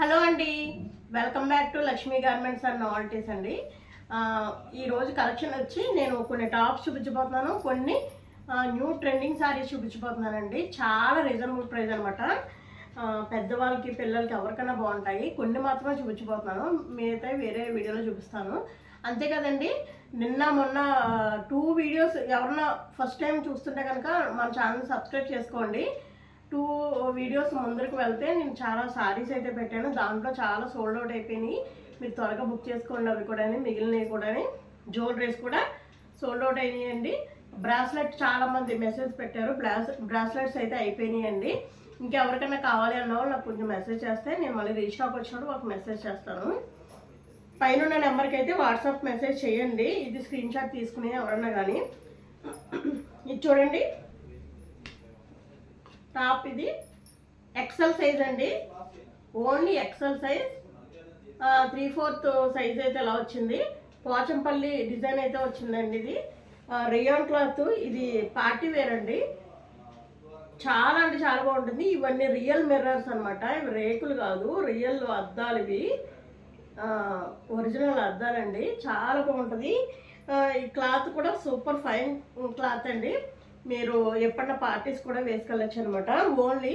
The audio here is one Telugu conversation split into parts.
హలో అండి. Welcome back to Lakshmi garments and. Novelties అండి ఈరోజు కలెక్షన్ వచ్చి నేను కొన్ని టాప్స్ చూపించబోతున్నాను కొన్ని న్యూ ట్రెండింగ్ సారీస్ చూపించబోతున్నానండి. చాలా రీజనబుల్ ప్రైస్ అనమాట పెద్దవాళ్ళకి పిల్లలకి ఎవరికైనా బాగుంటాయి. కొన్ని మాత్రమే చూపించబోతున్నాను. మిగతా వేరే వీడియోలో చూపిస్తాను. అంతే కదండి. నిన్న మొన్న టూ వీడియోస్ ఎవరన్నా ఫస్ట్ టైం చూస్తుంటే కనుక మన ఛానల్ సబ్స్క్రైబ్ చేసుకోండి. టూ వీడియోస్ ముందరికి వెళ్తే నేను చాలా సారీస్ అయితే పెట్టాను. దాంట్లో చాలా సోల్డ్ అవుట్ అయిపోయినాయి. మీరు త్వరగా బుక్ చేసుకోండి అవి కూడా మిగిలినవి కూడా జ్యువెలరీస్ కూడా సోల్డ్ అవుట్ అయినాయండి. బ్రాస్లెట్ చాలా మంది మెసేజ్ పెట్టారు. బ్రాస్ బ్రాస్లెట్స్ అయితే అయిపోయినాయండి. ఇంకెవరికైనా కావాలి అన్న వాళ్ళు నాకు కొంచెం మెసేజ్ చేస్తే నేను మళ్ళీ రీస్టాక్ వచ్చినప్పుడు ఒక మెసేజ్ చేస్తాను. పైన ఉన్న నెంబర్కి అయితే వాట్సాప్ మెసేజ్ చేయండి. ఇది స్క్రీన్ షాట్ తీసుకుని ఎవరన్నా కానీ ఇది చూడండి. టాప్ ఇది. ఎక్సెల్ సైజ్ అండి. Only XL size three fourth size అయితే ఇలా వచ్చింది. పోచంపల్లి డిజైన్ అయితే వచ్చిందండి ఇది. రియోన్ క్లాత్ ఇది పార్టీ వేర్ అండి. చాలా అంటే చాలా బాగుంటుంది. ఇవన్నీ రియల్ మిర్రర్స్ అన్నమాట. ఇవి రేకులు కాదు రియల్ అద్దాలు ఇవి. ఒరిజినల్ అద్దాలండి. చాలా బాగుంటుంది. ఈ క్లాత్ కూడా సూపర్ ఫైన్ క్లాత్ అండి. మీరు ఎప్పుడన్నా పార్టీస్ కూడా వేసుకెళ్ళచ్చు అనమాట ఓన్లీ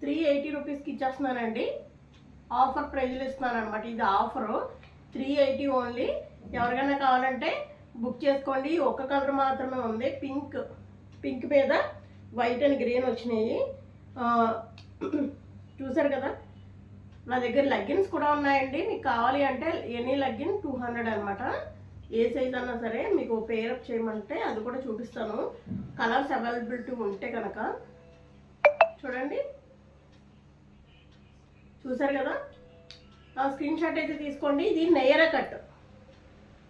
త్రీ ఎయిటీ రూపీస్కి ఇచ్చేస్తున్నానండి. ఆఫర్ ప్రైజ్లు ఇస్తున్నాను అనమాట ఇది ఆఫరు త్రీ ఎయిటీ ఓన్లీ ఎవరికైనా కావాలంటే బుక్ చేసుకోండి. ఒక కలర్ మాత్రమే ఉంది. పింక్ పింక్ మీద వైట్ అండ్ గ్రీన్ వచ్చినాయి. చూసారు కదా? నా దగ్గర లెగ్గిన్స్ కూడా ఉన్నాయండి. మీకు కావాలి అంటే ఎనీ లెగ్గిన్ టూ హండ్రెడ్ అనమాట ఏ సైజ్ అన్నా సరే మీకు పేరప్ చేయమంటే అది కూడా చూపిస్తాను. కలర్స్ అవైలబిలిటీ ఉంటే కనుక. చూడండి. చూసారు కదా? ఆ స్క్రీన్ షాట్ అయితే తీసుకోండి. ఇది నైరా కట్.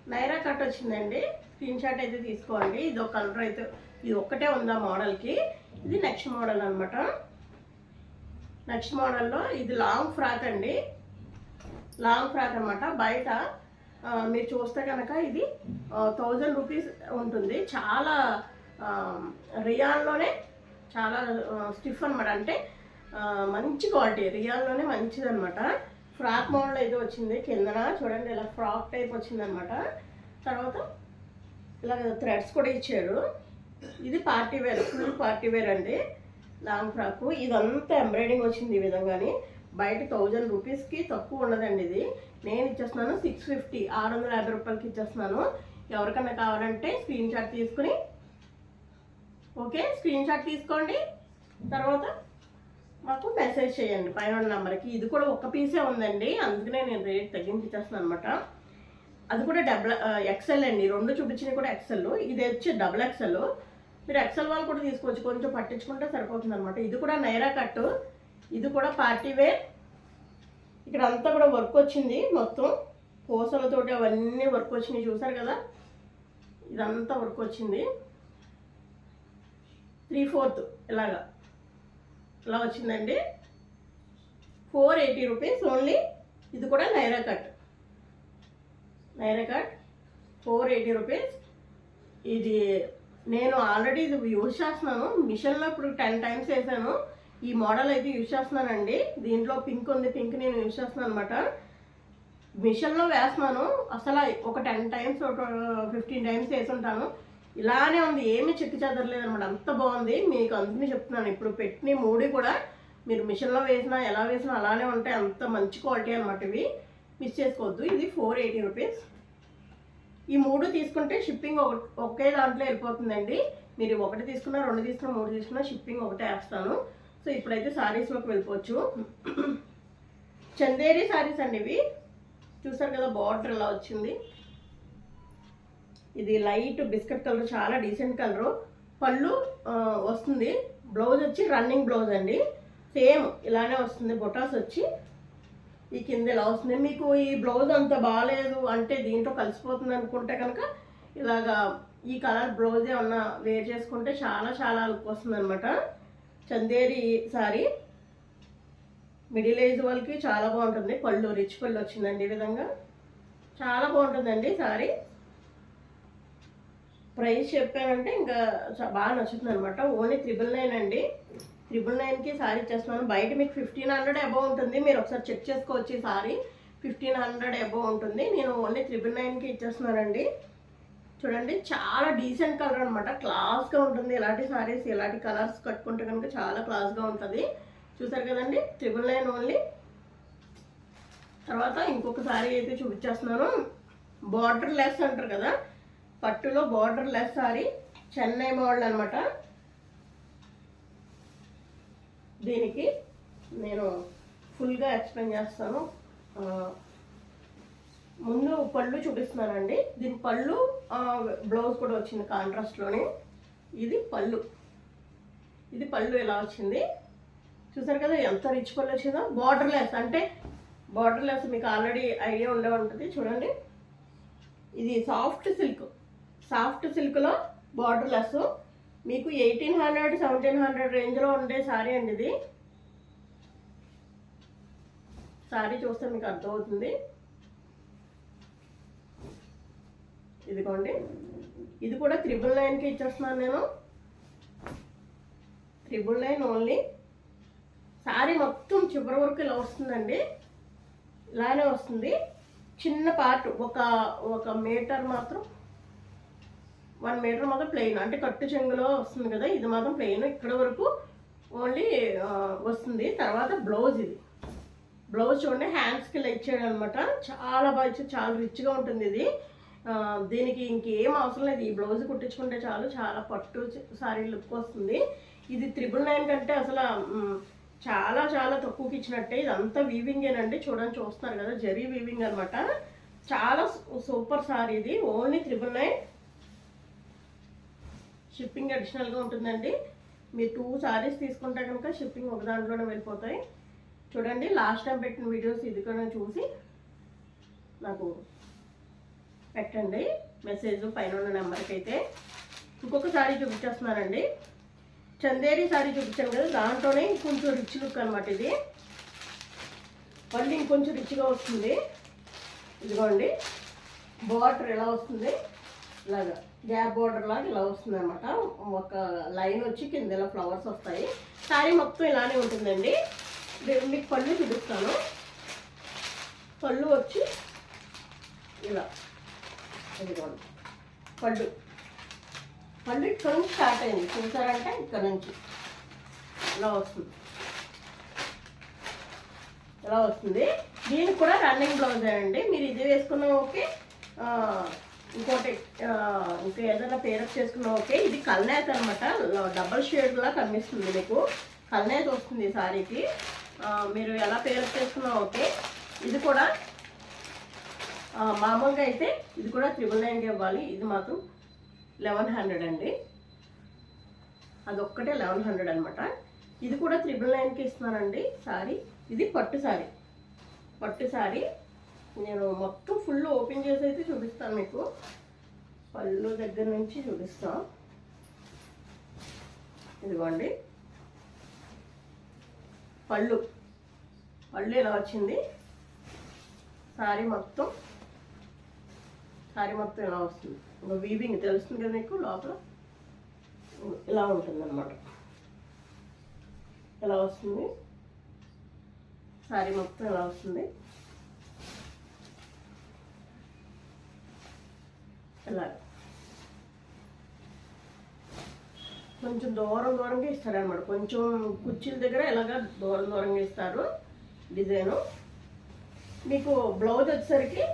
నైరా కట్ వచ్చిందండి. స్క్రీన్ షాట్ అయితే తీసుకోండి. ఇది ఒక కలర్ అయితే ఇది ఒక్కటే ఉందా మోడల్కి ఇది నెక్స్ట్ మోడల్ అనమాట నెక్స్ట్ మోడల్లో ఇది లాంగ్ ఫ్రాక్ అండి. లాంగ్ ఫ్రాక్ అనమాట బయట మీరు చూస్తే కనుక ఇది థౌజండ్ రూపీస్ ఉంటుంది. చాలా రియాల్లోనే చాలా స్టిఫ్ అనమాట అంటే మంచి క్వాలిటీ రియాల్లోనే మంచిది అనమాట ఫ్రాక్ మోడల్ అయితే వచ్చింది. కిందన చూడండి ఇలా ఫ్రాక్ టైప్ వచ్చిందనమాట తర్వాత ఇలా థ్రెడ్స్ కూడా ఇచ్చారు. ఇది party wear full party wear అండి. లాంగ్ ఫ్రాక్ ఇదంతా ఎంబ్రాయిడింగ్ వచ్చింది ఈ విధంగానే. బయట థౌజండ్ రూపీస్కి తక్కువ ఉండదండి ఇది. నేను ఇచ్చేస్తున్నాను సిక్స్ ఫిఫ్టీ ఆరు వందల యాభై రూపాయలకి ఇచ్చేస్తున్నాను. ఎవరికన్నా కావాలంటే స్క్రీన్ షాట్ తీసుకుని ఓకే? స్క్రీన్ షాట్ తీసుకోండి. తర్వాత మాకు మెసేజ్ చేయండి పైన ఉన్న నెంబర్కి ఇది కూడా ఒక పీసే ఉందండి. అందుకనే నేను రేట్ తగ్గించి ఇచ్చేస్తున్నాను అనమాట అది కూడా డబుల్ ఎక్సెల్ అండి. రెండు చూపించినవి కూడా ఎక్సెల్ ఇది వచ్చి డబుల్ ఎక్సెల్ మీరు ఎక్సెల్ వాళ్ళు కూడా తీసుకోవచ్చు. కొంచెం పట్టించుకుంటే సరిపోతుంది అనమాట ఇది కూడా నైరా కట్టు ఇది కూడా పార్టీ వేర్. ఇక్కడ అంతా కూడా వర్క్ వచ్చింది మొత్తం. పూసలతోటి అవన్నీ వర్క్ వచ్చినాయి చూసారు కదా? ఇదంతా వర్క్ వచ్చింది. త్రీ ఫోర్త్ ఇలాగా. ఇలా వచ్చిందండి. ఫోర్ ఎయిటీ రూపీస్ ఓన్లీ ఇది కూడా Naira cut. Naira cut. Four eighty rupees ఇది నేను ఆల్రెడీ ఇది యూజ్ చేస్తున్నాను. మిషన్లో ఇప్పుడు టెన్ టైమ్స్ వేసాను. ఈ మోడల్ అయితే యూజ్ చేస్తున్నానండి. దీంట్లో పింక్ ఉంది. పింక్ నేను యూజ్ చేస్తున్నాను అనమాట మిషన్లో వేస్తున్నాను. అసలు ఒక టెన్ టైమ్స్ ఒక ఫిఫ్టీన్ టైమ్స్ వేసుంటాను ఇలానే ఉంది. ఏమీ చెక్కు చెదరలేదు అనమాట అంత బాగుంది. మీకు అందుకని చెప్తున్నాను. ఇప్పుడు పెట్టిన మూడు కూడా మీరు మిషన్లో వేసినా ఎలా వేసినా అలానే ఉంటాయి. అంత మంచి క్వాలిటీ అనమాట ఇవి. మిస్ చేసుకోవద్దు. ఇది ఫోర్ ఎయిటీ రూపీస్ ఈ మూడు తీసుకుంటే షిప్పింగ్ ఒక ఒకే దాంట్లో వెళ్ళిపోతుందండి. మీరు ఒకటి తీసుకున్నా రెండు తీసుకున్నా మూడు తీసుకున్నా షిప్పింగ్ ఒకటే వేస్తాను. సో ఇప్పుడైతే శారీస్లోకి వెళ్ళిపోవచ్చు. చందేరి సారీస్ అండి ఇవి చూసారు కదా బార్డర్ ఇలా వచ్చింది. ఇది లైట్ బిస్కెట్ కలర్ చాలా డీసెంట్ కలర్ పళ్ళు వస్తుంది. బ్లౌజ్ వచ్చి రన్నింగ్ బ్లౌజ్ అండి. సేమ్ ఇలానే వస్తుంది బొటాస్ వచ్చి ఈ కింద ఇలా వస్తుంది. మీకు ఈ బ్లౌజ్ అంత బాగాలేదు అంటే దీంట్లో కలిసిపోతుంది అనుకుంటే కనుక ఇలాగా ఈ కలర్ బ్లౌజ్ ఏమన్నా వేర్ చేసుకుంటే చాలా చాలా లుక్ వస్తుంది అనమాట చందేరి సారీ. మిడిల్ ఏజ్ వాళ్ళకి చాలా బాగుంటుంది. పళ్ళు రిచ్ పళ్ళు వచ్చిందండి ఈ విధంగా. చాలా బాగుంటుందండి సారీ. ప్రైస్ చెప్పానంటే ఇంకా బాగా నచ్చుతుంది అనమాట ఓన్లీ త్రిబుల్ నైన్ అండి. త్రిబుల్ నైన్కి సారీ ఇచ్చేస్తున్నాను. బయట మీకు ఫిఫ్టీన్ హండ్రెడ్ అబౌవ్ ఉంటుంది. మీరు ఒకసారి చెక్ చేసుకోవచ్చు ఈ సారీ. ఫిఫ్టీన్ హండ్రెడ్ అబౌవ్ ఉంటుంది. నేను ఓన్లీ త్రిబుల్ నైన్కి ఇచ్చేస్తున్నానండి. చూడండి చాలా డీసెంట్ కలర్ అనమాట క్లాస్గా ఉంటుంది. ఇలాంటి సారీస్ ఇలాంటి కలర్స్ కట్టుకుంటే కనుక చాలా క్లాస్గా ఉంటుంది. చూసారు కదండి? త్రిబుల్ నైన్ ఓన్లీ తర్వాత ఇంకొక సారీ అయితే చూపించేస్తున్నాను. బార్డర్ లెస్ అంటారు కదా? పట్టులో border less sari Chennai model అనమాట దీనికి నేను ఫుల్గా ఎక్స్ప్లెయిన్ చేస్తాను. ముందు పళ్ళు చూపిస్తున్నానండి. దీని పళ్ళు బ్లౌజ్ కూడా వచ్చింది కాంట్రాస్ట్లోనే ఇది పళ్ళు. ఇది పళ్ళు ఎలా వచ్చింది? చూసారు కదా ఎంత రిచ్ పళ్ళు వచ్చిందో. బార్డర్ లెస్ అంటే బార్డర్ లెస్ మీకు ఆల్రెడీ ఐడియా ఉండే ఉంటుంది. చూడండి. ఇది సాఫ్ట్ సిల్క్ సాఫ్ట్ సిల్క్లో బార్డర్ లెస్ మీకు ఎయిటీన్ హండ్రెడ్ సెవెంటీన్ హండ్రెడ్ రేంజ్లో ఉండే శారీ అండి ఇది. శారీ చూస్తే మీకు అర్థమవుతుంది. ఇదిగోండి. ఇది కూడా త్రిబుల్ నైన్కి ఇచ్చేస్తున్నాను నేను. Triple nine only. శారీ మొత్తం చివరి వరకు ఇలా వస్తుందండి. ఇలానే వస్తుంది. చిన్న పార్ట్ ఒక ఒక మీటర్ మాత్రం. వన్ మీటర్ మాత్రం ప్లెయిన్. అంటే కట్టు చెంగులో వస్తుంది కదా ఇది మాత్రం ప్లెయిన్. ఇక్కడ వరకు ఓన్లీ వస్తుంది. తర్వాత బ్లౌజ్ ఇది. బ్లౌజ్ చూడండి హ్యాండ్స్కి ఇలా ఇచ్చాడు అనమాట చాలా బాగా చాలా రిచ్గా ఉంటుంది ఇది. దీనికి ఇంకేం అవసరం లేదు. ఈ బ్లౌజ్ కుట్టించుకుంటే చాలు. చాలా పట్టు సారీ లుక్ వస్తుంది. ఇది త్రిబుల్ నైన్ కంటే అసలు చాలా చాలా తక్కువకి ఇచ్చినట్టే. ఇదంతా వీవింగేనండి చూడండి చూస్తున్నారు కదా జరీ వీవింగ్ అనమాట చాలా సూపర్ సారీ ఇది. ఓన్లీ త్రిబుల్ నైన్ షిప్పింగ్ అడిషనల్గా ఉంటుందండి. మీరు టూ సారీస్ తీసుకుంటే కనుక షిప్పింగ్ ఒక దాంట్లోనే వెళ్ళిపోతాయి. చూడండి లాస్ట్ టైం పెట్టిన వీడియోస్ ఇది కూడా చూసి నాకు పెట్టండి. మెసేజ్ పైన ఉన్న నెంబర్కి అయితే ఇంకొక సారీ చూపించేస్తున్నానండి. చందేరి సారీ చూపించాను కదా దాంట్లోనే ఇంకొంచెం రిచ్ లుక్ అనమాట ఇది. మళ్ళీ ఇంకొంచెం రిచ్గా వస్తుంది. ఇదిగోండి. బార్డర్ ఎలా వస్తుంది? ఇలాగా గ్యాప్ బార్డర్ లాగా ఇలా వస్తుంది అనమాట ఒక లైన్ వచ్చి కింద ఇలా ఫ్లవర్స్ వస్తాయి. శారీ మొత్తం ఇలానే ఉంటుందండి. మీకు పళ్ళు చూపిస్తాను. పళ్ళు వచ్చి ఇలా. ఇదిగోండి. పళ్ళు. పళ్ళు ఇక్కడ నుంచి స్టార్ట్ అయింది. చూసారంటే ఇక్కడ నుంచి. ఇలా వస్తుంది. ఇలా వస్తుంది. దీనికి కూడా రన్నింగ్ బ్లౌజ్ అండి. మీరు ఇది వేసుకున్న ఓకే. ఇంకోటి ఇంకా ఏదైనా పేరప్ చేసుకున్నా ఓకే. ఇది కల్నేత అనమాట డబల్ షేడ్లా కనిపిస్తుంది మీకు. కల్నేత వస్తుంది ఈ సారీకి. మీరు ఎలా పేరప్ చేసుకున్నా ఓకే. ఇది కూడా మామూలుగా అయితే ఇది కూడా త్రిబుల్ నైన్కి ఇవ్వాలి. ఇది మాత్రం లెవెన్ హండ్రెడ్ అండి. అదొక్కటే లెవెన్ హండ్రెడ్ అనమాట ఇది కూడా త్రిబుల్ నైన్కి ఇస్తున్నానండి సారీ. ఇది పట్టు సారీ. పట్టు సారీ. నేను మొత్తం ఫుల్ ఓపెన్ చేసి అయితే చూపిస్తాను మీకు. పళ్ళు దగ్గర నుంచి చూపిస్తాం. ఇదిగోండి. పళ్ళు. పళ్ళు ఇలా వచ్చింది? సారీ మొత్తం సారీ మొత్తం ఇలా వస్తుంది? ఇంకా వీవింగ్ తెలుస్తుంది కదా మీకు లోపల? ఇలా ఉంటుంది అనమాట ఇలా వస్తుంది? సారీ మొత్తం ఇలా వస్తుంది? ఇలా. కొంచెం దూరం దూరంగా ఇస్తారనమాట కొంచెం కుర్చీల దగ్గర ఇలాగ దూరం దూరంగా ఇస్తారు డిజైను. మీకు బ్లౌజ్ వచ్చేసరికి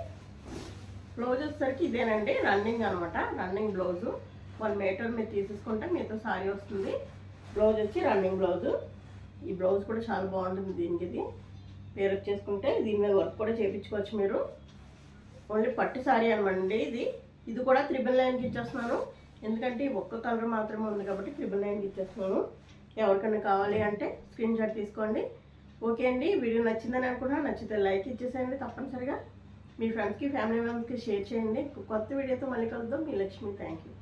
బ్లౌజ్ వచ్చేసరికి ఇదేనండి రన్నింగ్ అనమాట రన్నింగ్ బ్లౌజు. వన్ మీటర్ మీరు తీసేసుకుంటే మీతో సారీ వస్తుంది. బ్లౌజ్ వచ్చి రన్నింగ్ బ్లౌజు. ఈ బ్లౌజ్ కూడా చాలా బాగుంటుంది దీనికి ఇది. పేరు చేసుకుంటే దీని మీద వర్క్ కూడా చేయించుకోవచ్చు మీరు. ఓన్లీ పట్టు సారీ అనమాట ఇది. ఇది కూడా త్రిబుల్ నైన్కి ఇచ్చేస్తున్నాను. ఎందుకంటే ఒక్క కలర్ మాత్రమే ఉంది కాబట్టి త్రిబుల్ నైన్కి ఇచ్చేస్తున్నాను. ఎవరికైనా కావాలి అంటే స్క్రీన్ షాట్ తీసుకోండి. ఓకే అండి వీడియో నచ్చిందని అనుకున్నా నచ్చితే లైక్ ఇచ్చేసేయండి తప్పనిసరిగా. మీ ఫ్రెండ్స్కి ఫ్యామిలీ మెంబర్స్కి షేర్ చేయండి. కొత్త వీడియోతో మళ్ళీ కలుద్దాం. మీ లక్ష్మి థ్యాంక్ యూ